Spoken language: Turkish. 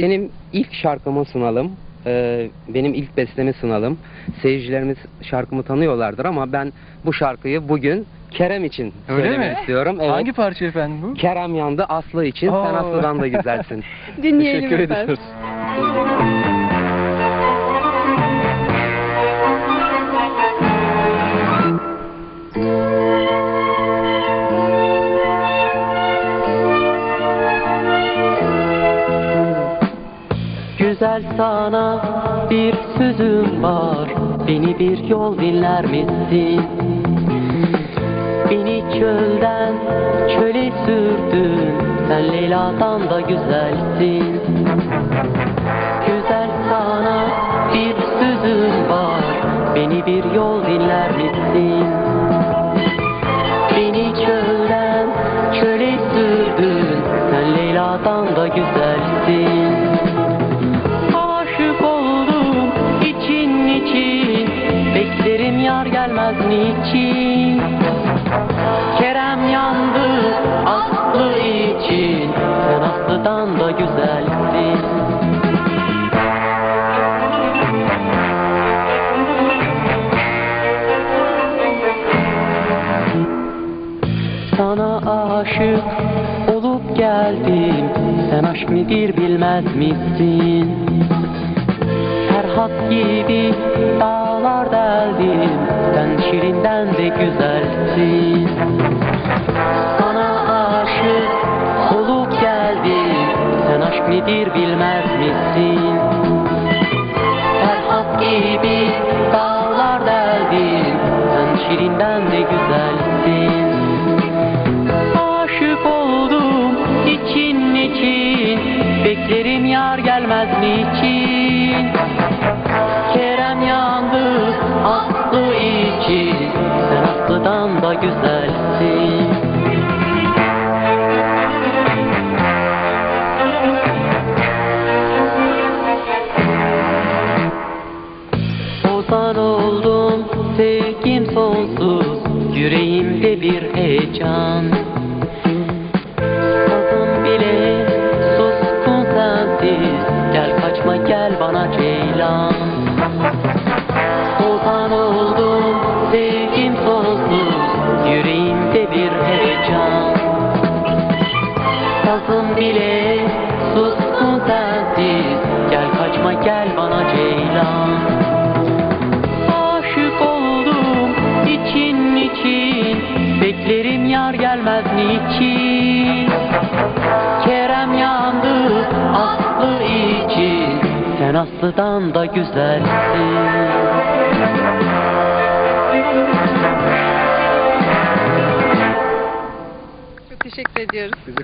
Benim ilk şarkımı sunalım. Ee, benim ilk bestemi sunalım. Seyircilerimiz şarkımı tanıyorlardır ama ben bu şarkıyı bugün Kerem için Öyle söylemek mi? istiyorum. Evet. Hangi parça efendim bu? Kerem yandı Aslı için. Sen Oo. Aslı'dan da güzelsin. Dinleyelim Teşekkür efendim. ediyoruz. Güzel sana bir sözüm var. Beni bir yol dinler misin? Beni çölden çöle sürdün. Sen Leyla'dan da güzelsin Yar gelmez niçin? Kerem yandı Aslı için. Sen Aslı'dan da güzelsin. Sana aşık olup geldim. Sen aşk nedir bilmez misin? Ferhat gibi dağlar deldim şirinden de güzelsin. Sana aşık olup geldim Sen aşk nedir bilmez misin? Ferhat gibi dağlar deldim Sen şirinden de güzelsin. Aşık oldum için için. Beklerim yar gelmez niçin Aslı'dan da güzelsin Ozan oldum sevgim sonsuz Yüreğimde bir heyecan. Sazım bile suskun sensiz Gel kaçma gel bana ceylan Sazım bile suskun sensiz. Gel kaçma gel bana ceylan. Aşık oldum için için. Beklerim yar gelmez niçin? Kerem yandı Aslı için. Sen Aslı'dan da güzelsin. Çok teşekkür ediyoruz.